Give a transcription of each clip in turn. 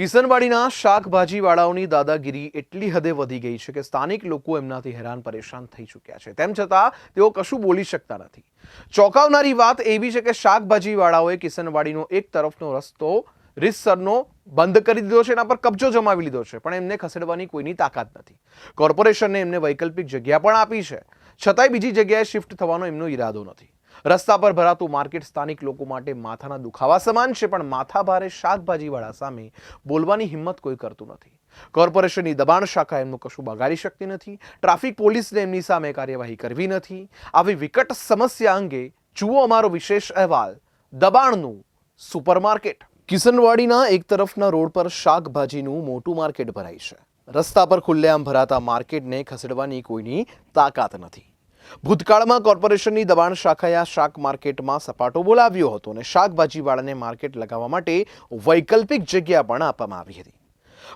કિસનવાડીના શાકભાજીવાળાઓની દાદાગીરી એટલી હદે વધી ગઈ છે કે સ્થાનિક લોકો એમનાથી હેરાન પરેશાન થઈ ચૂક્યા છે. તેમ છતાં તેઓ કશું બોલી શકતા નથી. ચોંકાવનારી વાત એવી છે કે શાકભાજીવાળાઓએ કિસનવાડીનો એક તરફનો રસ્તો, રીતસરનો બંધ કરી દીધો છે, એના પર કબજો જમાવી લીધો છે, પણ એમને ખસેડવાની કોઈની તાકાત નથી. કોર્પોરેશને એમને વૈકલ્પિક જગ્યા પણ આપી છે. છતાંય બીજી જગ્યાએ શિફ્ટ થવાનો એમનો ઈરાદો નથી. રસ્તા પર ભરાતું માર્કેટ સ્થાનિક લોકો માટે માથાના દુખાવા સમાન છે, પણ માથા ભારે શાકભાજીવાળા સામે બોલવાની હિંમત કોઈ કરતું નથી. કોર્પોરેશનની દબાણ શાખા એમનું કશું બગાડી શકતી નથી, ટ્રાફિક પોલીસને એમની સામે કાર્યવાહી કરવી નથી. આવી વિકટ સમસ્યા અંગે જુઓ અમારો વિશેષ અહેવાલ, દબાણનું સુપરમાર્કેટ. કિસનવાડીના એક તરફના રોડ પર શાકભાજીનું મોટું માર્કેટ ભરાય છે. રસ્તા પર ખુલ્લેઆમ ભરાતા માર્કેટને ખસેડવાની કોઈની તાકાત નથી. ભૂતકાળમાં કોર્પોરેશનની દબાણ શાખાએ આ શાક માર્કેટમાં સપાટો બોલાવ્યો હતો અને શાકભાજીવાળાને માર્કેટ લગાવવા માટે વૈકલ્પિક જગ્યા પણ આપવામાં આવી હતી.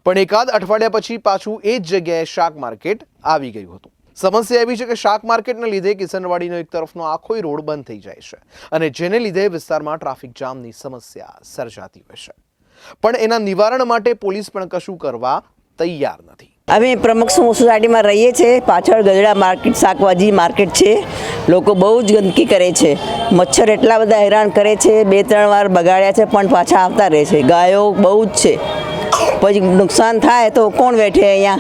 પણ એકાદ અઠવાડિયા પછી પાછું એ જ જગ્યાએ શાક માર્કેટ આવી ગયું હતું. સમસ્યા એવી છે કે શાક માર્કેટને લીધે કિસનવાડીનો એક તરફનો આખો રોડ બંધ થઈ જાય છે અને જેને લીધે વિસ્તારમાં ટ્રાફિક જામની સમસ્યા સર્જાતી હોય છે. પણ એના નિવારણ માટે પોલીસ પણ કશું કરવા તૈયાર નથી. અમે પ્રમુખ સોસાયટીમાં રહીએ છીએ. પાછળ ગજડા માર્કેટ, શાકભાજી માર્કેટ છે. લોકો બહુ જ ગંદકી કરે છે. મચ્છર એટલા બધા હેરાન કરે છે, બે ત્રણ વાર બગાડ્યા છે, પણ પાછા આવતા રહે છે. ગાયો બહુ જ છે. પછી નુકસાન થાય તો કોણ બેઠે અહીંયા?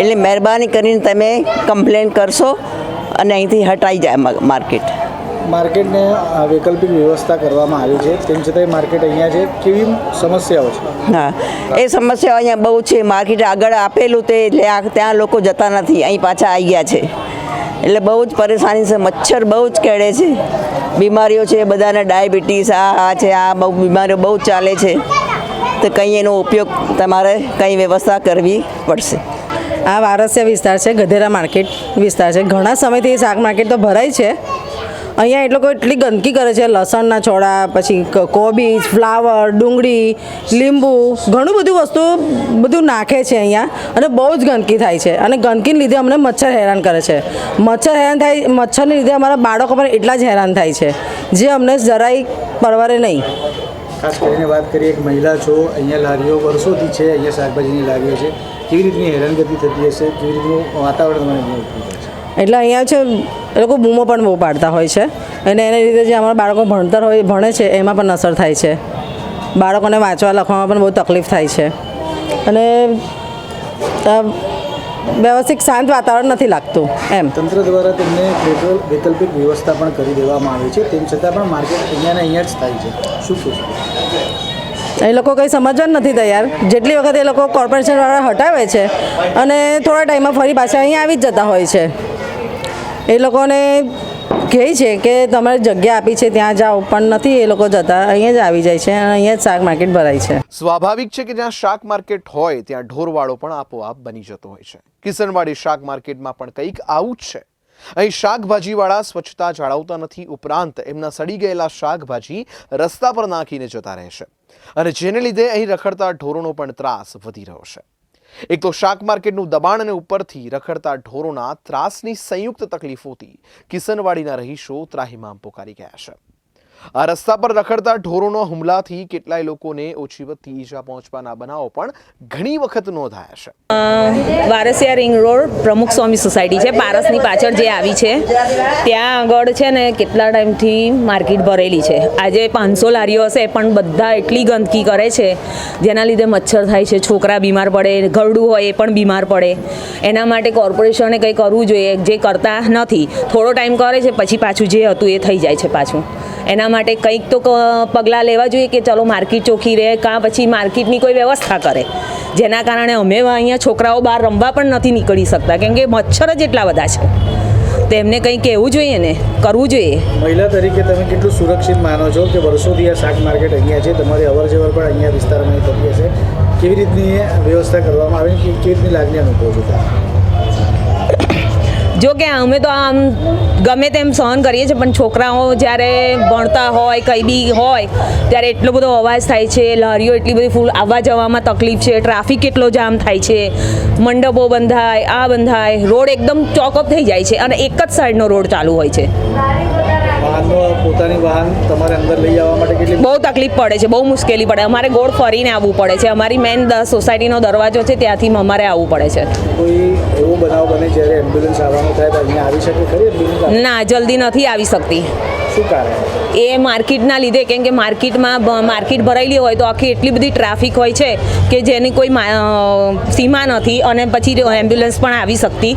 એટલે મહેરબાની કરીને તમે કમ્પ્લેન કરશો અને અહીંથી હટાઈ જાય માર્કેટ. માર્કેટને વૈકલ્પિક વ્યવસ્થા કરવામાં આવી છે. તેમ છતાંય માર્કેટ અહીંયા છે. કેવી સમસ્યાઓ છે? હા એ સમસ્યાઓ અહીંયા બહુ છે. માર્કેટ આગળ આપેલું તે એટલે આ ત્યાં લોકો જતા નથી. અહીં પાછા આવી ગયા છે. એટલે બહુ જ પરેશાની છે. મચ્છર બહુ જ કેળે છે. બીમારીઓ છે. બધાને ડાયાબિટીસ આ આ છે આ બહુ બીમારીઓ બહુ ચાલે છે. તો કંઈ એનો ઉપયોગ તમારે કંઈ વ્યવસ્થા કરવી પડશે. આ વારસિયા વિસ્તાર છે. ગધેરા માર્કેટ વિસ્તાર છે. ઘણા સમયથી શાક માર્કેટ તો ભરાય છે. અહીંયા એ લોકો એટલી ગંદકી કરે છે લસણના છોડા પછી કોબીજ ફ્લાવર ડુંગળી લીંબુ ઘણું બધું વસ્તુ બધું નાખે છે અહીંયા અને બહુ જ ગંદકી થાય છે. અને ગંદકીને લીધે અમને મચ્છર હેરાન કરે છે. મચ્છર હેરાન થાય મચ્છરને લીધે અમારા બાળકો પણ એટલા જ હેરાન થાય છે જે અમને જરાય પરવારે નહીં. ખાસ કરીને વાત કરીએ એક મહિલા છો અહીંયા લારીઓ વર્ષોથી છે અહીંયા શાકભાજીની લારીઓ છે કેવી રીતની હેરાનગતિ થતી હશે? કેવી રીતનું વાતાવરણ તમને એટલે અહીંયા છે એ લોકો બૂમો પણ બહુ પાડતા હોય છે. અને એને લીધે જે અમારા બાળકો ભણતર હોય ભણે છે એમાં પણ અસર થાય છે. બાળકોને વાંચવા લખવામાં પણ બહુ તકલીફ થાય છે. અને વ્યવસ્થિત શાંત વાતાવરણ નથી લાગતું એમ. તંત્ર દ્વારા તેમને વૈકલ્પિક વ્યવસ્થા પણ કરી દેવામાં આવી છે. તેમ છતાં પણ માર્કેટ અહીંયા ને અહીંયા જ થાય છે. શું કહેશો એ લોકો કંઈ સમજવા જ નથી તૈયાર. જેટલી વખત એ લોકો કોર્પોરેશનવાળા હટાવે છે અને થોડા ટાઈમમાં ફરી પાછા અહીંયા આવી જ જતા હોય છે. એ લોકોને કહે છે કે તમારે જગ્યા આપી છે, ત્યાં જાઓ. પણ નથી, એ લોકો જતા. અહીંયા જ આવી જાય છે અને અહીંયા જ શાક માર્કેટ ભરાય છે. સ્વાભાવિક છે કે જ્યાં શાક માર્કેટ હોય, ત્યાં ઢોરવાળો પણ આપોઆપ બની જતો હોય છે. કિસનવાડી શાક માર્કેટમાં પણ કંઈક આવું જ છે. અહીં શાકભાજીવાળા સ્વચ્છતા જાળવતા નથી ઉપરાંત એમના સડી ગયેલા શાકભાજી રસ્તા પર નાખીને જતા રહેશે અને જેને લીધે અહીં રખડતા ઢોરોનો પણ ત્રાસ વધી રહ્યો છે. એક તો શાક માર્કેટનું દબાણ અને ઉપરથી રખડતા ઢોરોના ત્રાસની સંયુક્ત તકલીફોથી કિસનવાડીના રહીશો ત્રાહિમામ પોકારી ગયા છે. આ રસ્તા પર રખડતા ઢોરોનો હુમલાથી કેટલાય લોકોને ઓછી વત્તી ઈજા પહોંચવાના બનાવો પણ ઘણી વખત નોંધાયા છે. વારસિયા રિંગ રોડ પ્રમુખ સ્વામી સોસાયટી છે. પારસની પાછળ જે આવી છે, ત્યાં આગળ છે ને કેટલા ટાઈમથી માર્કેટ ભરેલી છે. આજે પાંચસો લારીઓ હશે, પણ બધા એટલી ગંદકી કરે છે, જેના લીધે મચ્છર થાય છે, છોકરા બીમાર પડે ઘરડું હોય એ પણ બીમાર પડે. એના માટે કોર્પોરેશને કંઈ કરવું જોઈએ, જે કરતા નથી. થોડો ટાઈમ કરે છે, પછી પાછું જે હતું એ થઈ જાય છે પાછું. એના માટે કંઈક તો પગલાં લેવા જોઈએ કે ચલો માર્કેટ ચોખ્ખી રહે, કાં પછી માર્કેટની કોઈ વ્યવસ્થા કરે. જેના કારણે અમે અહીંયા છોકરાઓ બહાર રમવા પણ નથી નીકળી શકતા, કેમ કે મચ્છર જ એટલા બધા છે. તેમને કંઈ કહેવું જોઈએ ને? કરવું જોઈએ. મહિલા તરીકે તમે કેટલું સુરક્ષિત માનો છો કે વર્ષોથી આ શાક માર્કેટ અહીંયા છે, તમારી અવર જવર પણ અહીંયા વિસ્તારમાં થતી હશે કેવી રીતની વ્યવસ્થા કરવામાં આવે કેવી રીતની લાગણી અનુભવ છો? જો કે અમે તો આમ ગમે તેમ સહન કરીએ છીએ, પણ છોકરાઓ જ્યારે ભણતા હોય, કંઈ બી હોય, ત્યારે એટલો બધો અવાજ થાય છે લારીઓ એટલી બધી ફૂલ આવવા જવામાં તકલીફ છે ટ્રાફિક એટલો જામ થાય છે, મંડપો બંધાય, આ બંધાય, રોડ એકદમ ચોકઅપ થઈ જાય છે, અને એક જ સાઈડનો રોડ ચાલુ હોય છે. વાહનનો પોતાની વાહન તમારે અંદર લઈ આવવા માટે કેટલી બહુ તકલીફ પડે છે બહુ મુશ્કેલી પડે. અમારે ગોળ ફરીને આવવું પડે છે. અમારી મેન સોસાયટીનો દરવાજો છે ત્યાંથી અમારે આવવું પડે છે. કોઈ એવો બનાવ બને જ્યારે એમ્બ્યુલન્સ આવવાનું થાય અહીંયા આવી શકે ખરી ના જલ્દી નથી આવી શકતી. શું કારણ? એ માર્કેટના લીધે કેમ કે માર્કેટમાં માર્કેટ ભરાયેલી હોય તો આખી એટલી બધી ટ્રાફિક હોય છે કે જેની કોઈ સીમા નથી અને પછી એમ્બ્યુલન્સ પણ આવી શકતી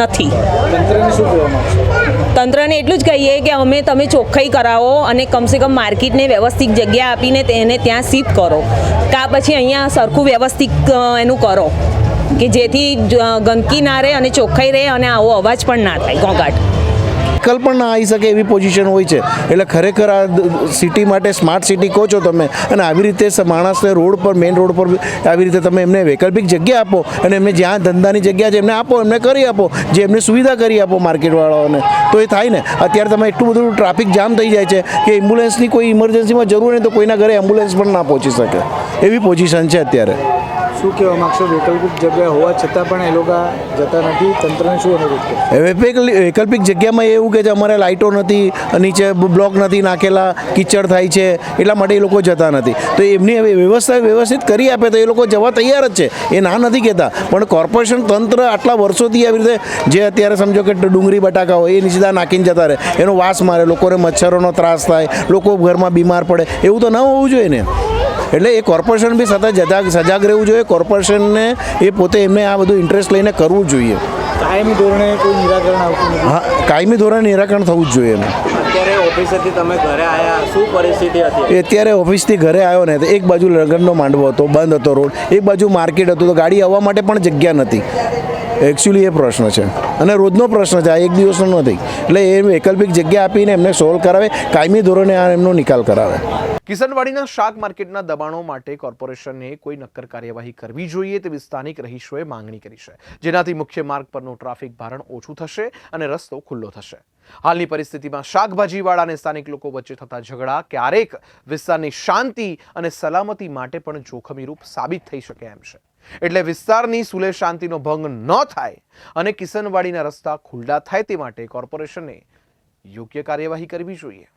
નથી. તંત્રને શું કહેવા માંગશો? તંત્રને એટલું જ કહીએ કે અમે તમે ચોખ્ખાઈ કરાવો અને કમસે કમ માર્કેટને વ્યવસ્થિત જગ્યા આપીને તેને ત્યાં શિફ્ટ કરો. કાં પછી અહીંયા સરખું વ્યવસ્થિત એનું કરો. કે જેથી ગંદકી ના રહે અને ચોખ્ખાઈ રહે અને આવો અવાજ પણ ના થાય. ઘોંઘાટ. વિકલ્પ પણ ના આવી શકે એવી પોઝિશન હોય છે. એટલે ખરેખર આ સિટી માટે સ્માર્ટ સિટી કહો છો તમે અને આવી રીતે માણસને રોડ પર, મેઇન રોડ પર આવી રીતે તમે એમને વૈકલ્પિક જગ્યા આપો અને એમને જ્યાં ધંધાની જગ્યા છે એમને આપો, એમને કરી આપો, જે એમને સુવિધા કરી આપો માર્કેટવાળાઓને. તો એ થાય ને. અત્યારે તમે એટલું બધું ટ્રાફિક જામ થઈ જાય છે કે એમ્બ્યુલન્સની કોઈ ઇમરજન્સીમાં જરૂર નહીં તો કોઈના ઘરે એમ્બ્યુલન્સ પણ ના પહોંચી શકે. એવી પોઝિશન છે અત્યારે. શું કહેવા માગશો? વૈકલ્પિક જગ્યા હોવા છતાં પણ એ લોકો જતા નથી. તંત્રને શું અનુરોધ વૈકલ્પિક જગ્યામાં એવું કે છે અમારે લાઇટો નથી, નીચે બ્લોક નથી નાખેલા, કિચડ થાય છે, એટલા માટે એ લોકો જતા નથી. તો એમની હવે વ્યવસ્થા વ્યવસ્થિત કરી આપે તો એ લોકો જવા તૈયાર જ છે. એ ના નથી કહેતા. પણ કોર્પોરેશન તંત્ર આટલા વર્ષોથી આવી રીતે જે અત્યારે સમજો કે ડુંગળી બટાકા હોય, એ નીચે નાખીને જતા રહે. એનો વાસ મારે, લોકોને મચ્છરોનો ત્રાસ થાય, લોકો ઘરમાં બીમાર પડે, એવું તો ન હોવું જોઈએ ને? એટલે એ કોર્પોરેશન બી સતત સજાગ સજાગ રહેવું જોઈએ. કોર્પોરેશનને એ પોતે એમને આ બધું ઇન્ટરેસ્ટ લઈને કરવું જોઈએ. કાયમી ધોરણે કોઈ નિરાકરણ આવતું હા કાયમી ધોરણે નિરાકરણ થવું જ જોઈએ એમ. અત્યારે ઓફિસેથી તમે ઘરે આવ્યા શું પરિસ્થિતિ હતી? એ અત્યારે ઓફિસથી ઘરે આવ્યો ને તો એક બાજુ લગ્નનો માંડવો હતો બંધ હતો રોડ એક બાજુ માર્કેટ હતું તો ગાડી આવવા માટે પણ જગ્યા નથી એકચ્યુઅલી એ પ્રશ્ન છે. અને રોજનો પ્રશ્ન છે આ એક દિવસનો નથી. એટલે એ વૈકલ્પિક જગ્યા આપીને એમને સોલ્વ કરાવે કાયમી ધોરણે આ એમનો નિકાલ કરાવે. કિશનવાડીના શાક માર્કેટના દબાણો માટે કોર્પોરેશને કોઈ નક્કર કાર્યવાહી કરવી જોઈએ તેવી સ્થાનિક રહીશોએ માંગણી કરી છે. જેનાથી મુખ્ય માર્ગ પરનું ટ્રાફિક ભારણ ઓછું થશે અને રસ્તો ખુલ્લો થશે. હાલની પરિસ્થિતિમાં શાકભાજીવાળા અને સ્થાનિક લોકો વચ્ચે થતા ઝઘડા ક્યારેક વિસ્તારની શાંતિ અને સલામતી માટે પણ જોખમીરૂપ સાબિત થઈ શકે એમ છે. એટલે વિસ્તારની સુલે શાંતિનો ભંગ ન થાય અને કિશનવાડીના રસ્તા ખુલ્લા થાય તે માટે કોર્પોરેશને યોગ્ય કાર્યવાહી કરવી જોઈએ.